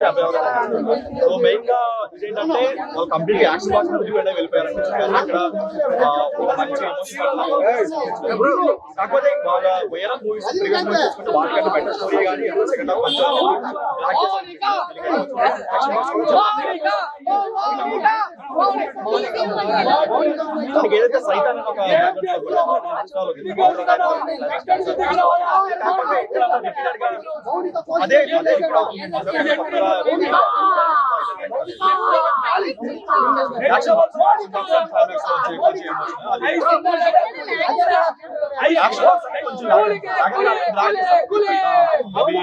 So మెయిన్గా వాళ్ళు complete action box depend అయి మంచి emotional కాకపోతే వాళ్ళ వేరే మూవీస్ ప్రీవియస్ మూవీస్ చూసుకుంటే వాళ్ళకంటే బెటర్ స్టోరీ కానీ సెకండ్ హాఫ్ కొంచెం దానికి ఏదైతే సైతాన్ ఒక అదే అదే ఇక్కడ యాక్షన్ బాక్స్ క్లైమాక్స్ వచ్చి కొంచెం emotional. అది యాక్షన్ బాక్స్ అంటే కొంచెం లాగ్ లాగ్ అవి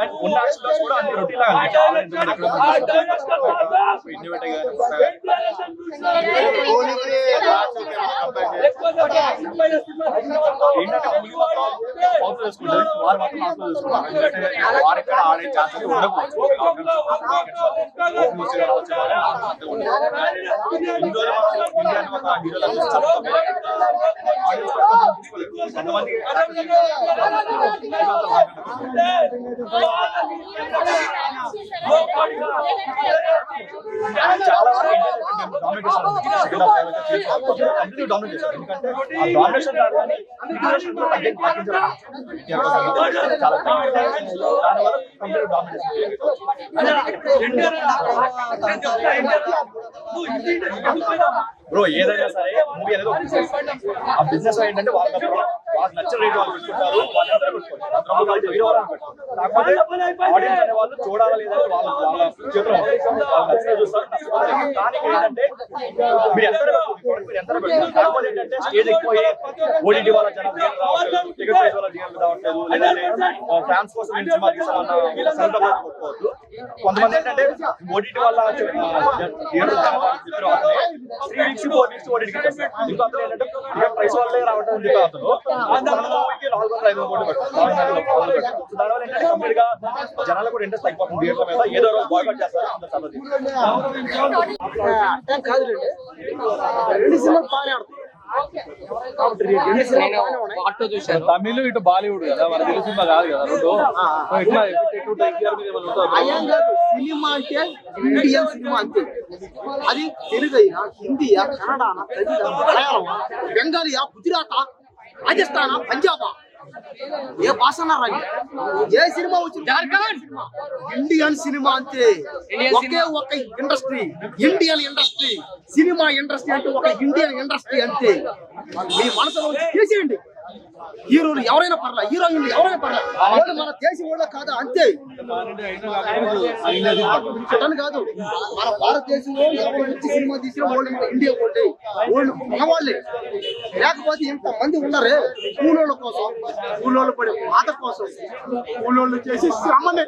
అండ్ ఉన్న యాక్షన్ బాక్స్ కూడా అన్ని రొటీన్ లాగా అనిపించాయి. చాలా innovative గా ఏంటంటే కూలి మొత్తం సౌత్ చేసుకుంటారు వారు మాత్రం నార్త్ చేసుకుంటారు ఎందుకంటే వారు ఎక్కడ ఆడే ఛాన్సెస్ ఉండకపోవచ్చు కొంతమంది చాలా కంప్లీట్ డామినేట్ చేశారు ఎందుకంటే ఆ డామినేషన్ చాలా బ్రో ఏదైనా సరే మూవీ అనేది ఆ బిజినెస్ ఏంటంటే వాళ్ళ వాళ్ళకి నచ్చిన రేట్ వాళ్ళు పెట్టుకుంటారు వాళ్ళందరూ పెట్టుకుంటారు. ఆడియన్స్ అనే వాళ్ళు చూడాలా లేదా వాళ్ళ వాళ్ళ చేతిలో నచ్చిన చూస్తారు దానికి ఏంటంటే మీరు ఎంత పెట్టుకుంటారు మీరు ఎంత పెట్టుకుంటారు. కాకపోతే ఏంటంటే స్టేజ్ ఎక్కువ ఓటీటీ వాళ్ళ జనం రావట్లేదు టికెట్ ప్రైస్ వాళ్ళ రావట్లేదు లేదంటే ఫ్యాన్స్ కోసం నుంచి మాకు కొట్టుకోవద్దు కొంతమంది ఏంటంటే ఓటీటీ వల్ల త్రీ వీక్స్ ఫోర్ వీక్స్ ఇంకా అతను ఏంటంటే ప్రైస్ వల్లే రావటం అతను. మన మూవీకి నాలుగు వందల ఐదు వందల కోట్లు పెట్టారు. నాలుగు వందల కోట్లు పెట్టారు. సో దానివల్ల ఏంటంటే కంప్లీట్గా జనాలకు కూడా ఇంట్రెస్ట్ తగ్గిపోతుంది థియేటర్ మీద ఏదో రోజు బాయ్కట్ చేస్తారు అందరు సంగతి అర్థం కాదు రెండు సినిమాలు బాగానే ఆడుతుంది కాబట్టి రెండు సినిమాలు బాగానే ఉన్నాయి ఆటో చూశాను తమిళ్ ఇటు బాలీవుడ్ కదా మన తెలుగు సినిమా కాదు కదా రెండు సో ఇట్లా ఎటు ఎన్టీఆర్ మీద ఏమైనా ఉంటుందా? అయ్యాం కాదు సినిమా అంటే ఇండియన్ సినిమా అంతే అది తెలుగు అయినా హిందీయా కన్నడనా తమిళ మలయాళమా బెంగాలీయా గుజరాతా రాజస్థానా పంజాబా. ఏ భాష ఏ సినిమా వచ్చింది? జార్ఖండ్. ఇండియన్ సినిమా అంతే. ఒకే ఒక industry. Indian industry. Cinema industry అంటే ఒక ఇండియన్ ఇండస్ట్రీ అంతే. మీ మనసులో చేసేయండి. హీరోలు ఎవరైనా పర్లా హీరోయిన్లు ఎవరైనా పర్లా. వాళ్ళు మన దేశం వాళ్ళ కాదు? అంతే. అతను కాదు. మన భారతదేశంలో ఎవరు మంచి సినిమా తీసిన వాళ్ళు మన ఇండియా వాళ్ళే. వాళ్ళు మన వాళ్ళే. లేకపోతే ఇంత మంది ఉన్నారే కూలోళ్ళ కోసం కూలోళ్ళు పడే బాధ కోసం కూలోళ్ళు చేసి శ్రమనే.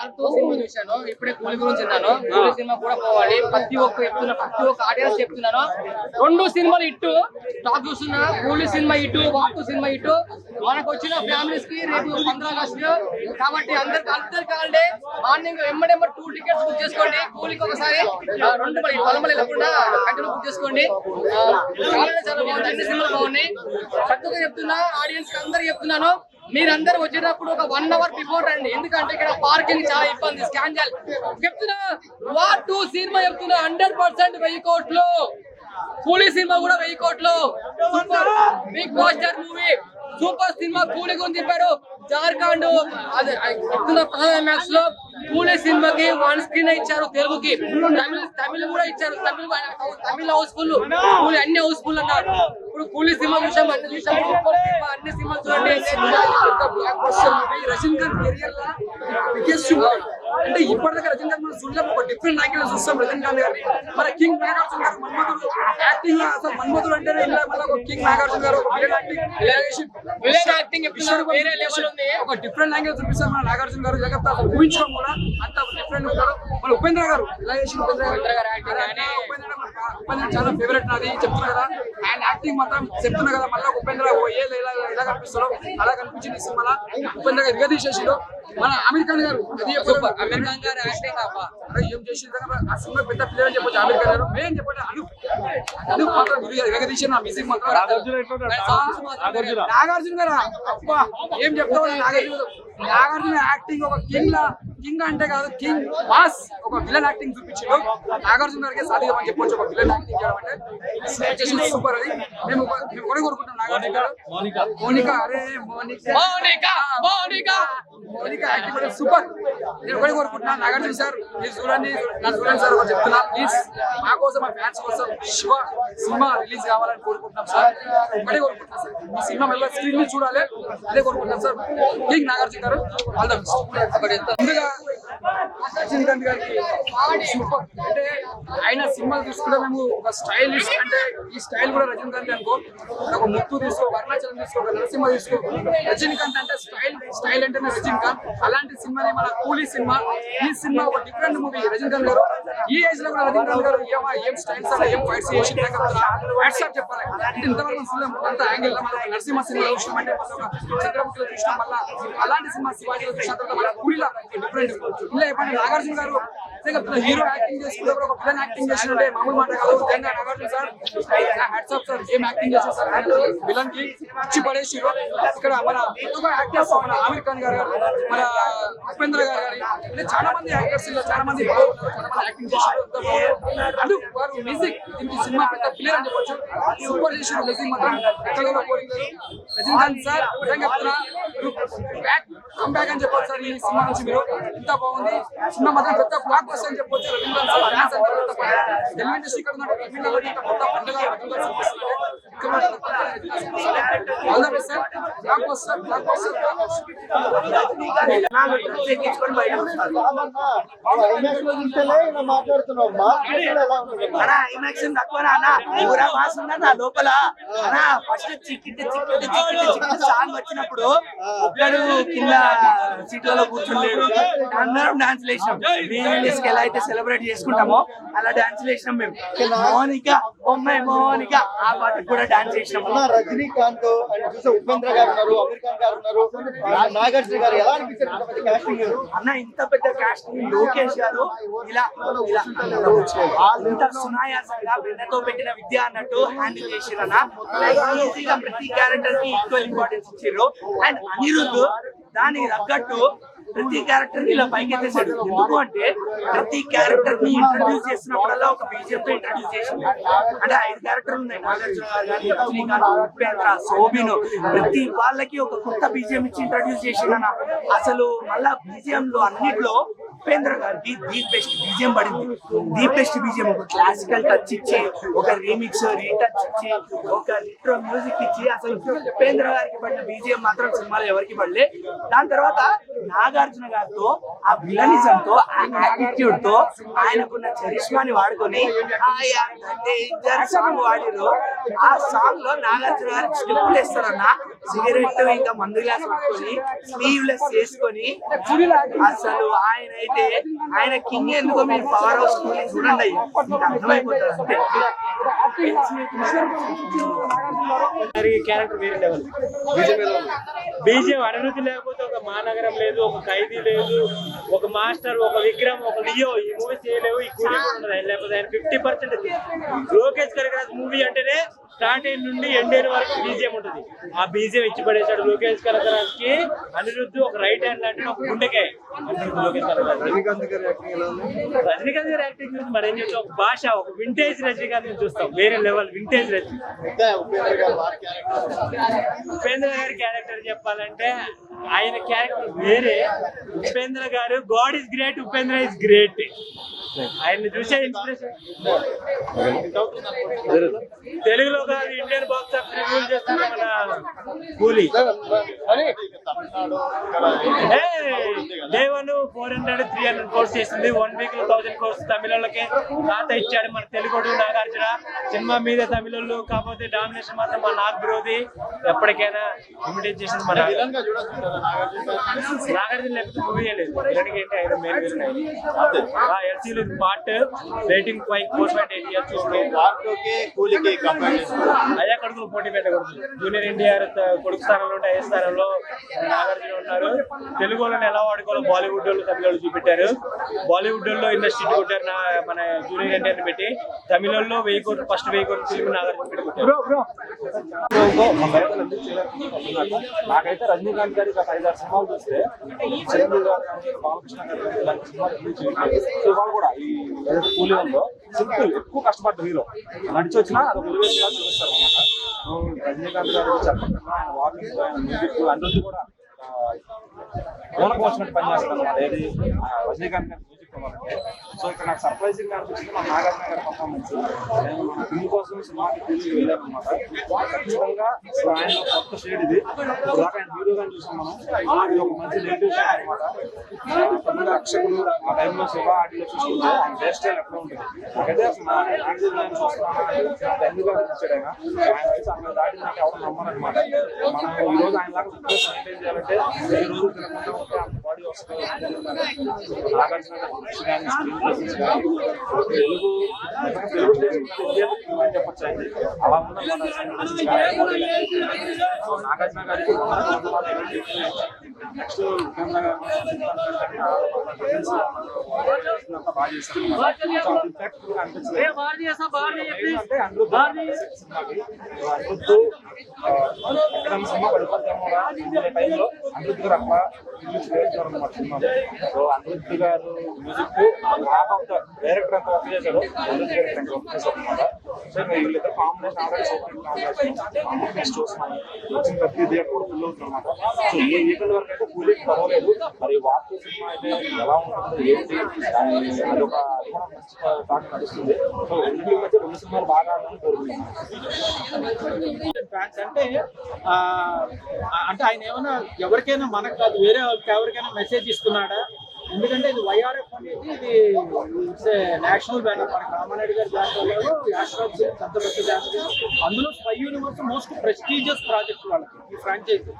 ఆటో చూశాను. ఇప్పుడే కూలి గురించి విన్నాను. కూలి సినిమా కూడా పోవాలి. ప్రతి ఒక్క చెప్తున్నా ప్రతి ఒక్క ఆడియన్స్ చెప్తున్నాను. రెండు సినిమాలు ఇటు టాక్ చూస్తున్నా కూలి సినిమా ఇటు వాకు సినిమా ఇటు మనకు వచ్చిన ఫ్యామిలీస్కి రేపు పంద్రా ఆగస్టు. కాబట్టి అందరికి అందరికి కావాలంటే మార్నింగ్ ఎమ్మడెమ్మ టూ టికెట్స్ బుక్ చేసుకోండి. కూలికి ఒకసారి రెండు మళ్ళీ పొలమలి లేకుండా కంటిన్యూ బుక్ చేసుకోండి. చాలా చాలా బాగుంది. అన్ని సినిమాలు బాగున్నాయి. చక్కగా చెప్తున్నా ఆడియన్స్కి అందరికి చెప్తున్నాను. మీరందరూ వచ్చినప్పుడు ఒక వన్ అవర్ బిఫోర్ రండి. ఎందుకంటే ఇక్కడ పార్కింగ్ చాలా ఇబ్బంది స్కాన్ చేయాలి. చెప్తున్నా వార్ టూ సినిమా చెప్తున్నా హండ్రెడ్ పర్సెంట్ వెయ్యి కోట్లు. కూలీ సినిమా కూడా వెయ్యి కోట్లు. Super. Big buster movie. Super cinema Coolie గురించి చెప్పారు జార్ఖండ్. అదే మ్యాచ్లో కూలీ సినిమాకి వన్ స్క్రీన్ ఇచ్చారు తెలుగుకి. తమిళ తమిళ కూడా ఇచ్చారు. తమిళ తమిళ హౌస్ఫుల్ కూలీ అన్ని హౌస్ఫుల్ అన్నారు. ఇప్పుడు కూలీ సినిమా చూసాం అన్ని చూసాం సూపర్ సినిమా అన్ని సినిమాలు చూడండి. Blockbuster movie Rajinikanth career లా బిగ్గెస్ట్ అంటే ఇప్పటిదాకా రజనీకాంత్ మనం చూడలేము. ఒక డిఫరెంట్ యాంగిల్ చూస్తాం రజనీకాంత్ గారిని. మన కింగ్ నాగార్జున గారు మన్మధుడు. యాక్టింగ్ అసలు మన్మధుడు అంటేనే ఇలా మళ్ళీ ఒక కింగ్ నాగార్జున గారు ఒక విలన్ యాక్టింగ్ విలన్ ఒక డిఫరెంట్ లాంగ్వేజ్ చూపిస్తారు మన నాగార్జున గారు. జగత్ అసలు ఊహించడం కూడా. అంత డిఫరెంట్ ఉంటాడు మన ఉపేంద్ర గారు ఇలా ఉపేంద్ర గారు? చాలా ఫేవరెట్ నాది చెప్తున్నా కదా. అండ్ యాక్టింగ్ మాత్రం చెప్తున్నా కదా మళ్ళీ ఉపేంద్ర ఓ ఏ ఇలా కనిపిస్తాడో అలా కనిపించింది సినిమాలో. ఉపేంద్ర గారు తీసేసిండు. మన అమీర్ ఖాన్ గారు అది గారు యాక్టింగ్ ఏం చేసింది ఆ సినిమా పెద్ద ప్లేయర్ అని చెప్పొచ్చు ఖాన్ గారు. మేం చెప్పండి అను. అను మాత్రం నా మ్యూజిక్ మాత్రం నాగార్జున గారా? అబ్బా ఏం చెప్తావు? నాగార్జున నాగార్జున యాక్టింగ్ ఒక కింగ్ లా. కింగ్ అంటే కాదు కింగ్ మాస్ ఒక విలన్ యాక్టింగ్ చూపించాడు. నాగార్జున గారికి సాధ్యమని చెప్పొచ్చు ఒక విలన్ యాక్టింగ్ చేయడం అంటే సూపర్ అది. మేము మేము కూడా కోరుకుంటాం నాగార్జున గారు. మౌనిక. మోనికా అరే మోనికా. మౌనిక మౌనిక. మౌనికా యాక్టింగ్ కూడా సూపర్ నేను కూడా కోరుకుంటున్నాను నాగార్జున సార్ మీరు చూడండి నా చూడండి సార్ ఒకటి చెప్తున్నా. ప్లీజ్ మా కోసం మా ఫ్యాన్స్ కోసం శివ సినిమా రిలీజ్ కావాలని కోరుకుంటున్నాం సార్. ఒకటే కోరుకుంటున్నాం సార్. ఈ సినిమా మళ్ళీ స్క్రీన్ మీద చూడాలి. అదే కోరుకుంటున్నాం సార్. కింగ్ నాగార్జున గారు ఆల్ ద బెస్ట్ ముందుగా Yeah. రజనీకాంత్ గారికి సూపర్. అంటే ఆయన సినిమాలు తీసుకుంటే మేము ఒక స్టైలిష్ అంటే ఈ స్టైల్ కూడా రజనీకాంత్ అనుకో. ఒక ముత్తు తీసుకో వర్ణాచలం తీసుకో ఒక నరసింహ తీసుకో. రజనీకాంత్ అంటే స్టైల్ స్టైల్ అంటేనే రజనీకాంత్. అలాంటి సినిమానే మన కూలీ సినిమా? ఈ సినిమా ఒక డిఫరెంట్ మూవీ రజనీకాంత్ గారు ఈ ఏజ్లో కూడా రజనీకాంత్ గారు ఏమా ఏం స్టైల్స్ అలా ఏం ఫైట్స్ చేసి వాట్సాప్ చెప్పాలి. అంటే ఇంతవరకు ఫిల్మ్ అంత యాంగిల్లో మనం నరసింహ సినిమా చూసినాం అంటే చంద్రముఖిలో చూసినాం మళ్ళీ. అలాంటి సినిమా శివాజీలో చూసిన తర్వాత మన కూలీలో డిఫరెంట్ ఇలా చెప్పండి నాగార్జున గారు హీరో యాక్టింగ్ చేసుకుంటే ఒక విలన్ యాక్టింగ్ చేసినట్టే మామూలు మాట కాదు. నిజంగా Nagarjuna sir. Hats off sir ఏం యాక్టింగ్ చేశారు? సార్ విలన్కి ఇచ్చి పడేసి ఇక్కడ మన ఎక్కువ యాక్టర్స్ మన ఆమిర్ ఖాన్ గారు గారు, మన ఉపేంద్ర గారు గారి అంటే చాలా మంది యాక్టర్స్ ఇలా చాలా మంది చాలా మంది యాక్టింగ్ చేశారు అది వారు మ్యూజిక్ దీనికి సినిమా పెద్ద ప్లేయర్ అని చెప్పొచ్చు. సూపర్ చేసిన మ్యూజిక్ మాత్రం. ఎక్కడ కోరింగ్ పోలింగ్ లేదు రజనీకాంత్ సార్ నిజంగా బ్యాక్ కమ్ బ్యాక్ అని చెప్పొచ్చు సార్ ఈ సినిమా నుంచి మీరు. ఇంత బాగుంది. సినిమా మాత్రం పెద్ద బ్లాక్ బస్ అని చెప్పొచ్చు. రజనీకాంత్ సార్ ఫ్యాన్స్ అందరూ తెలుగు ఇండస్ట్రీ ఇక్కడ పండుగ రజనీకాంత్ సార్ చేస్తున్నారు. ఇక్కడ ఉన్న పెద్ద పండుగ రజనీకాంత్ సార్ చేస్తున్నారు. All the best, sir. Blockbuster blockbuster blockbuster మాట్లాడుతున్నావు అన్న ఐమాక్స్ తక్కువ అన్న పూరా మాస్ ఉన్నది నా లోపల ఫస్ట్ చిక్కిట్ చిక్కిట్ చిక్కిట్ సాంగ్ వచ్చినప్పుడు ఒక్కడు కింద సీట్లలో కూర్చుండేడు అందరం డాన్స్ వేసినాం రిలీజ్కి ఎలా అయితే సెలబ్రేట్ చేసుకుంటామో అలా డాన్స్ వేసినాం మేము మోనిక బొమ్మాయి మోనిక ఆ పాటకు కూడా డాన్స్ చేసినాం రజనీకాంత్ ఉపేంద్ర గారు ఉన్నారు అమీర్ ఖాన్ గారు ఉన్నారు. నాగార్జున గారు ఎలా అనిపించారు? అన్న ఇంత పెద్ద కాస్టింగ్ లోకేష్ గారు ఇలా ఇలా. ఇంత సునాయాసంగా వెన్నతో పెట్టిన విద్య అన్నట్టు హ్యాండిల్ చేసిరన్న ఈజీగా ప్రతి క్యారెక్టర్కి ఈక్వల్ ఇంపార్టెన్స్ ఇచ్చారు అండ్ అనిరుద్ధ్ దానికి తగ్గట్టు ప్రతి క్యారెక్టర్ని ఇలా పైకి ఎత్తేసాడు. ఎందుకు అంటే ప్రతి క్యారెక్టర్ని ఇంట్రడ్యూస్ చేసినప్పుడల్లా ఒక బీజేపీ తో ఇంట్రడ్యూస్ చేసింది. అంటే ఐదు క్యారెక్టర్లు ఉన్నాయి. నాగార్జున గారు రజనీకాంత్ ఉపేంద్ర శోభిన్. ప్రతి వాళ్ళకి ఒక కొత్త బీజేపీ ఇచ్చి ఇంట్రడ్యూస్ చేసిందన్న. అసలు మళ్ళా బీజిఎం లో అన్నిట్లో ఉపేంద్ర గారికి ది బెస్ట్ బీజియం పడింది. ది బెస్ట్ బీజియం ఒక క్లాసికల్ టచ్ ఇచ్చి ఒక రీమిక్స్ రీటచ్ ఇచ్చి ఒక లిట్రో మ్యూజిక్ ఇచ్చి అసలు ఉపేంద్ర గారికి పడిన బీజియం మాత్రం సినిమాలో ఎవరికి పడలే. దాని తర్వాత నాగార్జున గారితో ఆ విలనిజం తో ఆ యాటిట్యూడ్తో ఆయనకున్న చరిష్మాని వాడుకొని సాంగ్ వాడిరు ఆ సాంగ్లో నాగార్జున గారు స్టెప్పులు వేస్తారన్న సిగరెట్ ఇంకా మందు గ్లాస్ పట్టుకొని స్లీవ్లెస్ చేసుకొని అసలు ఆయన అంటే ఆయన కింగ్ ఎందుకో మీరు పవర్ హౌస్ చూడండి అయ్యి. అర్థమైపోతుంది అంతే క్యారెక్టర్ వేరే లెవెల్ బీజేపీ అనుమతి లేకపోతే ఒక మహానగరం లేదు ఒక ఖైదీ లేదు ఒక మాస్టర్ ఒక విక్రమ్ ఒక లియో ఈ మూవీ చేయలేవు ఈ కూలీ కూడా ఉండదు. లేకపోతే ఆయన fifty percent Lokesh Kanagaraj movie అంటేనే స్టార్ట్ అయిన నుండి ఎండ్ అయిన వరకు బీజేం ఉంటుంది. ఆ బీజేం ఇచ్చి పడేశాడు లోకేష్ కనకరాజ్కి అనిరుద్ధ్ ఒక రైట్ హ్యాండ్ లాంటి ఒక గుండెకాయ అనిరుద్ధ్ లోకేష్ కనకరాజ్. రజనీకాంత్ గారి యాక్టింగ్ గురించి మరి ఏం చెప్తాం ఒక భాష ఒక వింటేజ్ రజనీకాంత్ చూస్తాం. వేరే లెవెల్ వింటేజ్ పెద్ద ఉపేంద్ర గారి క్యారెక్టర్ చెప్పాలంటే ఆయన క్యారెక్టర్ వేరే. ఉపేంద్ర గారు god is great Upendra is great ఆయన చూసే ఇన్స్పిరేషన్ తెలుగులో కాదు ఇండియన్ బాక్స్ ఆఫీస్ రివ్యూ చేస్తున్న మన Coolie. దేవను four hundred three hundred crores చేసింది. వన్ వీక్లో థౌసండ్ కోర్స్ తమిళకి తాత ఇచ్చాడు మన తెలుగుడు నాగార్జున. సినిమా మీద తమిళోళ్ళు కాకపోతే డామినేషన్ మాత్రం మా నాగ్ బ్రోది ఎప్పటికైనా ఇమిటేట్ చేసింది మన నాగార్జున. లేకపోతే మూవీ లేదు. విలన్కి ఏంటి ఆయన మేలు ఎల్సీలు part rating five four point eight years కూలికి అయ్యా కొడుకులు పోటీ పెట్టకూడదు. జూనియర్ ఎన్టీఆర్ కొడుకు స్థానంలో ఉంటే స్థానంలో నాగార్జున ఉన్నారు. తెలుగు వాళ్ళని ఎలా వాడుకోవాలో బాలీవుడ్ వాళ్ళు తమిళ వాళ్ళు చూపెట్టారు. బాలీవుడ్ వాళ్ళు ఇండస్ట్రీ కొట్టారు నా మన జూనియర్ ఎన్టీఆర్ పెట్టి. తమిళ వాళ్ళు వెయ్యి కోట్లు ఫస్ట్ వెయ్యి కోట్లు ఫిల్మ్ నాగార్జున పెట్టి కొట్టారు. నాకైతే రజనీకాంత్ గారి గత ఐదారు సినిమాలు చూస్తే చిరంజీవి గారు బాలకృష్ణ గారు ఇలాంటి సినిమాలు కూడా ఈ కూలి ఉందో సింపుల్ ఎక్కువ కష్టపడ్డ హీరో. నడిచి వచ్చినా అది ఒక చూపిస్తారు అనమాట రజనీకాంత్ గారు చెప్పకుండా వాకింగ్ ఆయన మ్యూజిక్ అందరికీ కూడా ఓనకు వచ్చినట్టు పనిచేస్తారు అనమాట ఏది? రజనీకాంత్ గారి మ్యూజిక్ ఇవ్వాలంటే సో ఇక్కడ నాకు సర్ప్రైజింగ్గా అనిపించింది మా నాగార్జున గారి పర్ఫార్మెన్స్ నేను మన ఫిల్మ్ కోసం సినిమాకి తీసుకు వెళ్ళాను అనమాట ఖచ్చితంగా సో ఆయన కొత్త షేడ్ ఇది. ఇలాగ దాకా ఆయన హీరోగా చూసాం మనం. ఇది ఒక మంచి నెగిటివ్ షేడ్ అనమాట రక్షకుడు ఆ టైంలో శివ ఆటలో చూసుకుంటే ఆయన హెయిర్ స్టైల్ ఎట్లా ఉంటుంది. నాకైతే అసలు అనిపించాడు ఆయన. ఆయన వయసు అక్కడ దాటినాక ఎవరు నమ్మరనమాట. మనం ఈ రోజు ఆయన లాగా ఫిట్నెస్ మెయింటైన్ చేయాలంటే ఈ రోజు తినకుండా నాగార్జున గారి కృషి కానీ తెలుగు తెలుగు స్టేజ్ ఇండియా అలా నాగార్జున గారికి నెక్స్ట్ బాగా చేస్తాను అనిపించలేదు అంటే అనిరుద్ధ్ అనిరుద్ధ్ సినిమాలో సో అనిరుద్ధి గారు music half of the director అంతా వర్క్ చేశారు అనిరుద్ధి గారు ఎంత వర్క్ చేశారు అనమాట సో ఇంకా వీళ్ళిద్దరు కాంబినేషన్ ఆల్రెడీ సూపర్ కాంబినేషన్ చూస్తున్నాను వచ్చిన ప్రతి థియేటర్ కూడా ఫుల్ అవుతుంది అనమాట సో ఈ వీకెండ్ వరకు అయితే కూలీకి పర్వాలేదు మరి వాక్య సినిమా అయితే ఎలా ఉంటుందో ఏంటి దాని అదొక అది కూడా మంచి టాక్ నడుస్తుంది సో రెండు మధ్య రెండు సినిమాలు బాగా ఆడాలని కోరుకుంటున్నాను అంటే అంటే ఆయన ఏమైనా ఎవరికైనా మనకు కాదు వేరే ఎవరికైనా మెసేజ్ ఇస్తున్నాడా? ఎందుకంటే ఇది వైఆర్ఎఫ్ అనేది ఇది ఇట్స్ నేషనల్ బ్యానర్ మన రామారెడ్డి గారి బ్యానర్ యాశ్రాజ్ పెద్ద పెద్ద బ్యానర్ అందులో spy universe most prestigious project వాళ్ళకి ఈ ఫ్రాంచైజీ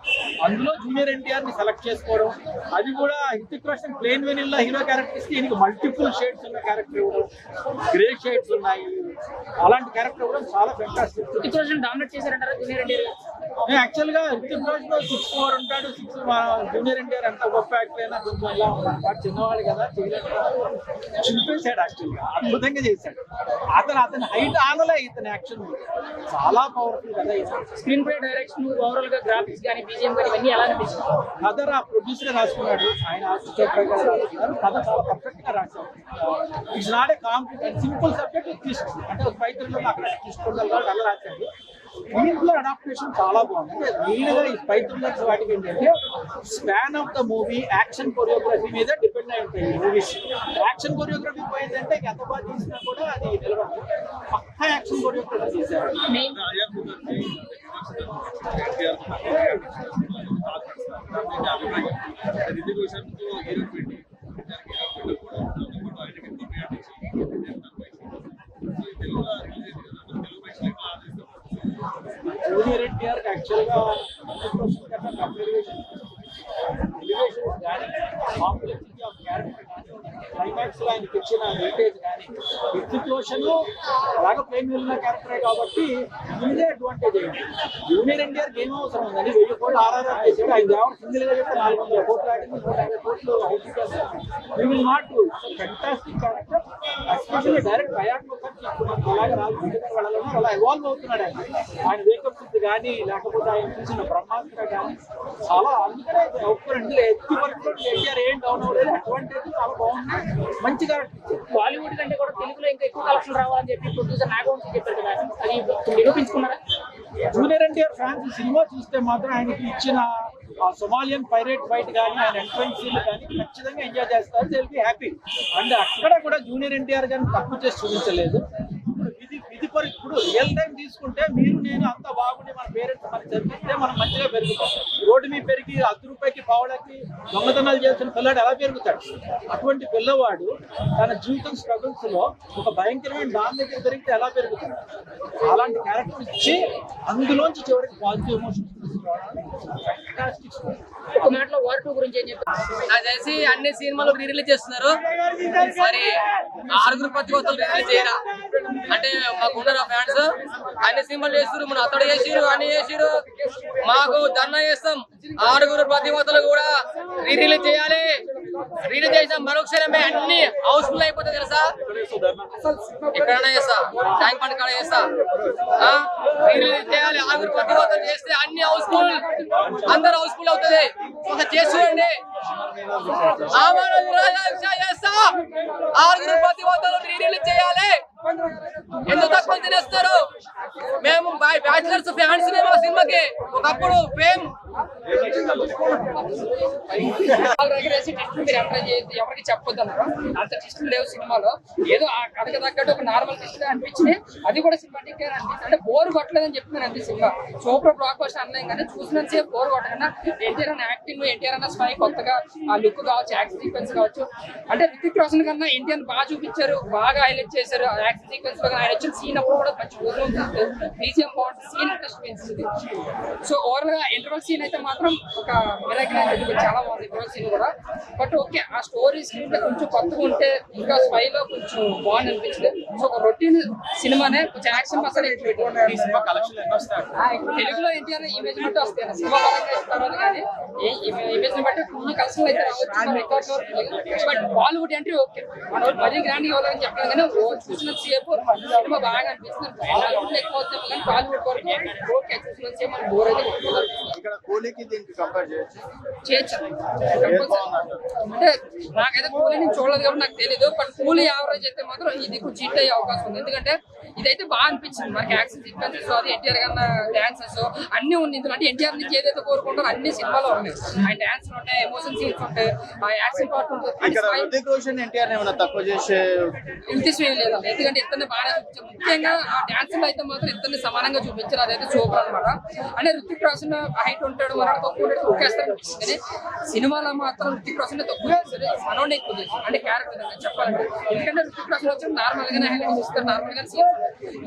అందులో జూనియర్ ఎన్టీఆర్ని సెలెక్ట్ చేసుకోవడం అది కూడా Hrithik Roshan plain vanilla hero characters ఈయనకి మల్టిపుల్ షేడ్స్ ఉన్న క్యారెక్టర్ ఇవ్వడం గ్రే షేడ్స్ ఉన్నాయి. అలాంటి క్యారెక్టర్ ఇవ్వడం చాలా ఫెంటాస్టిక్ రితిక్ రోషన్ డామినేట్ చేశారంటారా జూనియర్ ఎన్టీఆర్ యాక్చువల్గా రితిక్ రోషన్ సిక్స్ ఫోర్ ఉంటాడు సిక్స్ జూనియర్ ఎన్టీఆర్ ఎంత గొప్ప యాక్టర్ అయినా కొంచెం ఇలా చిన్నవాడు కదా చేయలేడు. చింపేశాడు యాక్చువల్గా అద్భుతంగా చేశాడు. అతను అతని హైట్ ఆనలే ఇతని యాక్షన్ చాలా పవర్ఫుల్ కదా. స్క్రీన్ ప్లే డైరెక్షన్ ఓవరాల్గా గ్రాఫిక్స్ కానీ బీజిఎం కానీ ఇవన్నీ ఎలా అనిపించింది? కథ రా ప్రొడ్యూసర్ రాసుకున్నాడు. ఆయన కథ చాలా పర్ఫెక్ట్గా రాశారు it's not a complicate simple subject twist అంటే ఒక పైత్రంలో అక్కడ తీసుకోగలగాడు అలా రాశాడు. దీంట్లో అడాప్టేషన్ చాలా బాగుంది అంటే మెయిన్గా ఈ పైత్రులర్స్ వాటికి ఏంటంటే span of the movie action choreography మీద డిపెండ్ అయి ఉంటాయి మూవీస్ యాక్షన్ కొరియోగ్రఫీ పోయిందంటే ఎంత బాగా తీసినా కూడా అది నిలబడదు పక్కా యాక్షన్ కొరియోగ్రఫీ చేశారు మెయిన్ Chicos, ఆయనకి ఇచ్చిన వెయిటేజ్ కానీ ఇన్స్టిట్యూషన్ అలాగే ప్రేమ వెళ్ళిన క్యారెక్టరే కాబట్టి ఇదే అడ్వాంటేజ్ అయింది జూనియర్ ఎన్టీఆర్ గేమ్ అవసరం ఉందండి వెయ్యి కోట్లు ఆర్ఆర్ఆర్ చేసాడు ఆయన దేవుడు సింగిల్గా చెప్తే నాలుగు వందల కోట్లు ఆడింది నూట యాభై కోట్లు out will not fantastic character especially direct భయాక్ Mukerji ఇప్పుడు మనకి అలాగే రాజు వాళ్ళలో అలా ఎవాల్వ్ అవుతున్నాడు ఆయన. ఆయన వేకప్ స్థితి కానీ లేకపోతే ఆయన చూసిన బ్రహ్మాస్త్ర కానీ చాలా అందుకనే ఒక్క రెండు ఎత్తి వరకు ఎన్టీఆర్ ఏం డౌన్ అవ్వలేదు అడ్వాంటేజ్ చాలా బాగున్నాయి మంచి బాలీవుడ్ కంటే కూడా తెలుగులో ఇంకా ఎక్కువ కలెక్షన్ రావాలని చెప్పి ప్రొడ్యూసర్ నాగవంశీ చెప్పారు కదా. అది నిరూపించుకున్నారా? జూనియర్ ఎన్టీఆర్ ఫ్యాన్స్ ఈ సినిమా చూస్తే మాత్రం ఆయనకి ఇచ్చిన సొమాలియన్ పైరేట్ ఫైట్ కానీ ఆయన ఎంట్రన్స్ సీన్ కానీ ఖచ్చితంగా ఎంజాయ్ చేస్తారు. తెలిపి బి హ్యాపీ అండ్ అక్కడ కూడా జూనియర్ ఎన్టీఆర్ గారిని తక్కువ చేసి చూపించలేదు. ఇప్పుడు విధి ఇప్పుడు రియల్ టైం తీసుకుంటే మీరు నేను అంత బాగుండి మన పేరెంట్స్ మనకి చదివిస్తే మనం మంచిగా పెరుగుతాం. రోడ్డు మీద పెరిగి అర్ధ రూపాయికి పావులకి దొంగతనాలు చేసిన పిల్లాడు ఎలా పెరుగుతాడు? అటువంటి పిల్లవాడు తన జీవితం స్ట్రగుల్స్లో ఒక భయంకరమైన దాని దగ్గర పెరిగితే ఎలా పెరుగుతాడు? అలాంటి క్యారెక్టర్ ఇచ్చి అందులోంచి చివరికి పాజిటివ్ ఎమోషన్స్ ఒక మాటలో వార్ టూ గురించి ఏం చెప్తారు? నాకు తెలిసి అన్ని సినిమాలు రీ రిలీజ్ చేస్తున్నారు. మరి ఆరుగురు ప్రతి ఒక్కరు రిలీజ్ చేయరా? అంటే మాకు ఉన్నారు ఫ్యాన్స్ అన్ని సినిమాలు చేస్తారు మన అతడు చేసిరు అన్ని చేసిరు మాకు ధర్నా చేస్తాం. ఆరుగురు ప్రతిమతలు కూడా రీ రిలీజ్ చేయాలి. రిలీజ్ చేసిన మరొకసారి మేము అన్ని హౌస్ఫుల్ అయిపోతే తెలుసా? ఎక్కడైనా చేస్తా. ట్యాంక్ పంట కాడ చేస్తా. రీ రిలీజ్ చేయాలి. ఆరుగురు ప్రతిమతలు చేస్తే అన్ని హౌస్ఫుల్. అందరు హౌస్ఫుల్ అవుతుంది. ఒక చేసుకోండి చేస్తా. ఆరుగురు ప్రతిమతలు రీ రిలీజ్ చేయాలి. ఎందుకు తక్కువ తినేస్తారు? మేము బ్యాచిలర్స్ ఫ్యాన్స్ మా సినిమాకి. ఒకప్పుడు ఫేమ్ మీరు అప్లై చేయొద్దు ఎవరికి చెప్పొద్దు అన్నారు అంత టెస్టులు లేవు సినిమాలో ఏదో ఆ కథకు తగ్గట్టు ఒక నార్మల్ టెస్ట్ అనిపించింది అది కూడా సినిమాటిక్ అనిపించింది అంటే బోర్ కొట్టలేదని చెప్తున్నాను అంతే సినిమా సూపర్ బ్లాక్ బస్టర్ అనలేం కానీ చూసినంత బోర్ కొట్టకుండా ఎన్టీఆర్ అన్న యాక్టింగ్ ఎన్టీఆర్ అన్న స్పై కొత్తగా ఆ లుక్ కావచ్చు యాక్షన్ సీక్వెన్స్ కావచ్చు అంటే రితిక్ రోషన్ కన్నా ఎన్టీఆర్ బాగా చూపించారు బాగా హైలైట్ చేశారు యాక్షన్ సీక్వెన్స్లో ఆయన వచ్చిన సీన్ అప్పుడు కూడా మంచి ఊరు బీజిఎం బాగుంటుంది సీన్ ఇంట్రెస్ట్ పెంచుతుంది సో ఓవరాల్గా ఇంటర్వల్ సీన్ అయితే మాత్రం ఒక మిరాకిల్ అయితే చాలా బాగుంది. ఇంటర్వల్ సీన్ కూడా. బట్ ఓకే ఆ స్టోరీ స్క్రీన్ ప్లే కొంచెం కొత్తగా ఉంటే ఇంకా స్పై లో కొంచెం బాగుంది అనిపించింది. సో ఒక రొటీన్ సినిమానే కొంచెం యాక్షన్ మసాలా ఎక్కువ తెలుగులో ఎన్టీఆర్ ఇమేజ్ బట్టి వస్తాయి సినిమా పరంగా ఇస్తారు కానీ ఇమేజ్ బట్టి ఫుల్ కలెక్షన్ అయితే రావచ్చు. Record but Bollywood entry okay మన మరీ గ్రాండ్ ఇవ్వాలని చెప్పాను కానీ ఓ చూసిన సేపు సినిమా బాగా అనిపిస్తుంది. బాలీవుడ్ ఎక్కువ వస్తాం కానీ బాలీవుడ్ వరకు. ఓకే చూసిన సేపు మనకి బోర్ అయితే. ఇక్కడ కూలీకి దీనికి కంపేర్ చేయొచ్చు? చేయొచ్చు. అంటే నాకైతే కూలీ నేను చూడలేదు కాబట్టి నాకు తెలియదు బట్ కూలీ యావరేజ్ అయితే మాత్రం ఇది కొంచెం హిట్ అయ్యే అవకాశం ఉంది. ఎందుకంటే ఇదైతే బాగా అనిపించింది. మనకి యాక్షన్ సీక్వెన్సెస్ అది ఎన్టీఆర్ కన్నా డాన్సెస్ అన్ని ఉంది అంటే ఎన్టీఆర్ నుంచి ఏదైతే కోరుకుంటారో అన్ని సినిమాలో ఉన్నాయి. ఆ డాన్స్ ఉంటాయి ఎమోషన్ సీన్స్ ఉంటాయి ఆ యాక్షన్ పార్ట్ ఉంటుంది. రోషన్ ఎన్టీఆర్ ఏమైనా తక్కువ చేసే ఏం లేదు ఎందుకంటే ఇద్దరిని బాగా ముఖ్యంగా ఆ డాన్స్లో అయితే మాత్రం ఇద్దరిని సమానంగా చూపించారు. అదైతే సూపర్ అనమాట అంటే రుతిక్ రోషన్ హైట్ ఉంటాడు మనకు తక్కువ అనిపిస్తుంది కానీ సినిమాలో మాత్రం రుతిక్ రోషన్ తక్కువ చేస్తారు మనోడే ఎక్కువ చేస్తారు అంటే క్యారెక్టర్ చెప్పాలంటే. ఎందుకంటే రుతిక్ రోషన్ వచ్చి నార్మల్ గానే హైలైట్ చేస్తారు. నార్మల్గా సీన్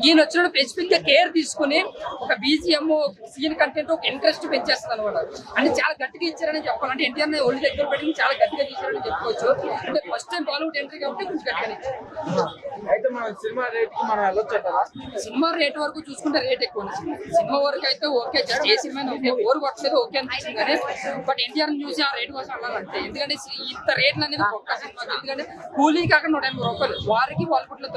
ఈయన వచ్చినప్పుడు స్పెసిఫిక్గా కేర్ తీసుకుని ఒక బీజిఎం సీన్ కంటెంట్ ఒక ఇంట్రెస్ట్ పెంచేస్తుంది అనమాట అంటే చాలా గట్టిగా ఇచ్చారని చెప్పాలంటే ఎన్టీఆర్ ఒళ్ళు దగ్గర పెట్టి చాలా గట్టిగా తీశారని చెప్పుకోవచ్చు. అంటే ఫస్ట్ టైం బాలీవుడ్ ఎంట్రీ కాబట్టి కొంచెం గట్టిగా ఇచ్చారు. అయితే మన సినిమా రేట్ మనం సినిమా రేట్ వరకు చూసుకుంటే రేట్ ఎక్కువ. సినిమా వరకు అయితే ఓకే. ఏ సినిమా ఓకే. ఓరు కొట్టలేదు. ఓకే అనిపించింది కానీ బట్ ఎన్టీఆర్ చూసి ఆ రేట్ కోసం వెళ్ళాలంటే ఎందుకంటే ఇంత రేట్లు అనేది ఒక్క సినిమా ఎందుకంటే కూలీ కాక నూట ఎనభై రూపాయలు వారికి రూపాయలు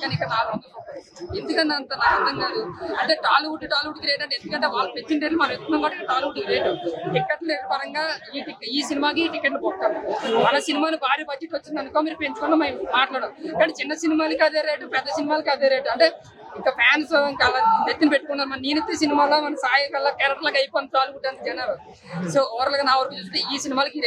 కానీ ఇక్కడ నాలుగు వందల రూపాయలు ఎందుకని అంత నాకు అర్థం కాదు. అంటే టాలీవుడ్ టాలీవుడ్ రేట్ అంటే ఎందుకంటే వాళ్ళు పెంచిన రేట్లు మనం ఎత్తున్నాం కాబట్టి టాలీవుడ్ రేటు టికెట్ రేట్ పరంగా ఈ ఈ సినిమాకి ఈ టికెట్ బొక్కాలి మన సినిమాని భారీ బడ్జెట్ వచ్చింది అనుకో మీరు పెంచుకున్న మేము మాట్లాడడం కానీ చిన్న సినిమాలకి అదే రేటు పెద్ద సినిమాలకి అదే రేటు అంటే ఇంకా ఫ్యాన్స్ ఇంకా అలా నెత్తిన పెట్టుకున్నారు. మన నేనైతే సినిమాలో మన సాయి కల్లా క్యారెక్టర్ లాగా అయిపోయింది చాలు అంత జనాలు. సో ఓవరాల్గా నా వరకు చూస్తే ఈ సినిమాలకి